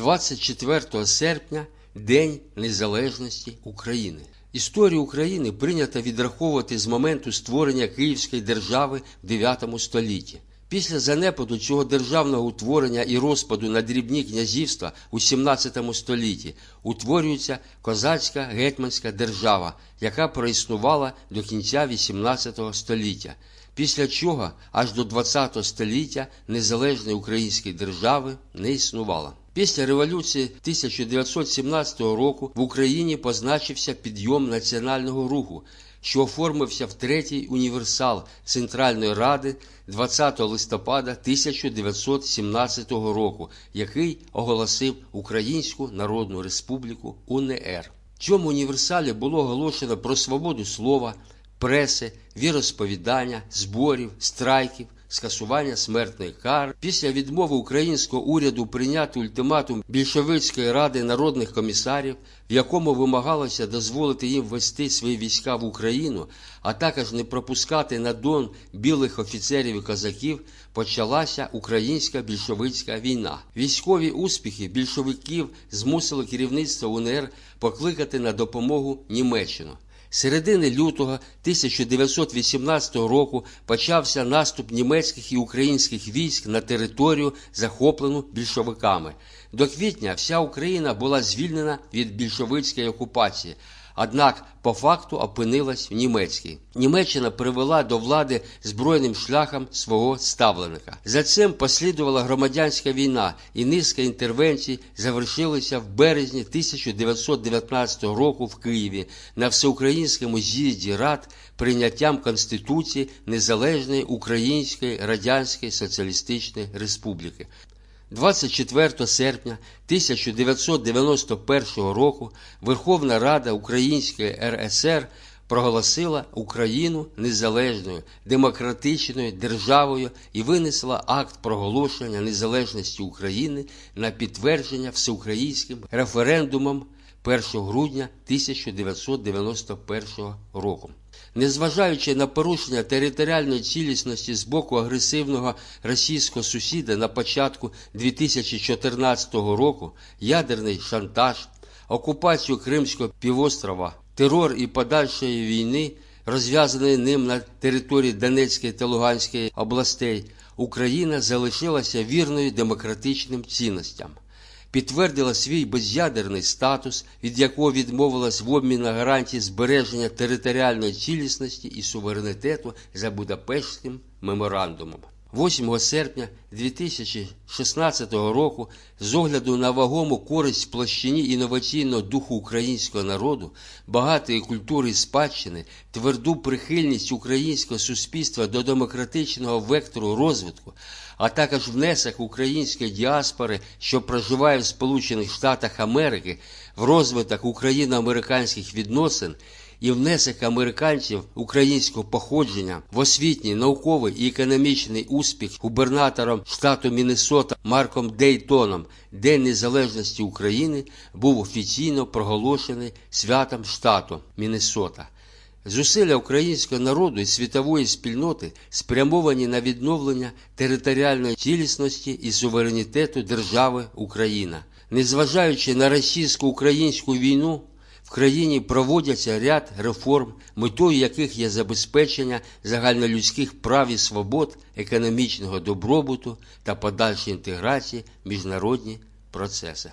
24 серпня День Незалежності України. Історію України прийнято відраховувати з моменту створення Київської держави в 9 столітті. Після занепаду цього державного утворення і розпаду на дрібні князівства у 17 столітті утворюється козацька гетьманська держава, яка проіснувала до кінця 18 століття. Після чого аж до 20 століття незалежної української держави не існувало. Після революції 1917 року в Україні позначився підйом національного руху, що оформився в третій універсал Центральної Ради 20 листопада 1917 року, який оголосив Українську Народну Республіку УНР. В цьому універсалі було оголошено про свободу слова, преси, віросповідання, зборів, страйків, скасування смертної кари. Після відмови українського уряду прийняти ультиматум більшовицької ради народних комісарів, в якому вимагалося дозволити їм ввести свої війська в Україну, а також не пропускати на Дон білих офіцерів і козаків, почалася українська більшовицька війна. Військові успіхи більшовиків змусили керівництво УНР покликати на допомогу Німеччину. Середини лютого 1918 року почався наступ німецьких і українських військ на територію, захоплену більшовиками. До квітня вся Україна була звільнена від більшовицької окупації, однак по факту опинилась в німецькій. Німеччина привела до влади збройним шляхом свого ставленика. За цим послідувала громадянська війна, і низка інтервенцій завершилися в березні 1919 року в Києві на всеукраїнському з'їзді рад прийняттям Конституції Незалежної Української Радянської Соціалістичної Республіки. 24 серпня 1991 року Верховна Рада Української РСР проголосила Україну незалежною демократичною державою і винесла акт проголошення незалежності України на підтвердження всеукраїнським референдумом 1 грудня 1991 року. Незважаючи на порушення територіальної цілісності з боку агресивного російського сусіда на початку 2014 року, ядерний шантаж, окупацію Кримського півострова, терор і подальшої війни, розв'язаної ним на території Донецької та Луганської областей, Україна залишилася вірною демократичним цінностям підтвердила свій без'ядерний статус, від якого відмовилась в обмін на гарантії збереження територіальної цілісності і суверенітету за Будапештським меморандумом. 8 серпня 2016 року, з огляду на вагому користь в площині інноваційного духу українського народу, багатої культури спадщини, тверду прихильність українського суспільства до демократичного вектору розвитку, а також внесок української діаспори, що проживає в Сполучених Штатах Америки, в розвиток україно-американських відносин і внесок американців українського походження в освітній, науковий і економічний успіх губернатором штату Міннесота Марком Дейтоном День Незалежності України був офіційно проголошений святом штату Міннесота. Зусилля українського народу і світової спільноти спрямовані на відновлення територіальної цілісності і суверенітету держави Україна. Незважаючи на російсько-українську війну, країні проводяться ряд реформ, метою яких є забезпечення загальнолюдських прав і свобод, економічного добробуту та подальшої інтеграції в міжнародні процеси.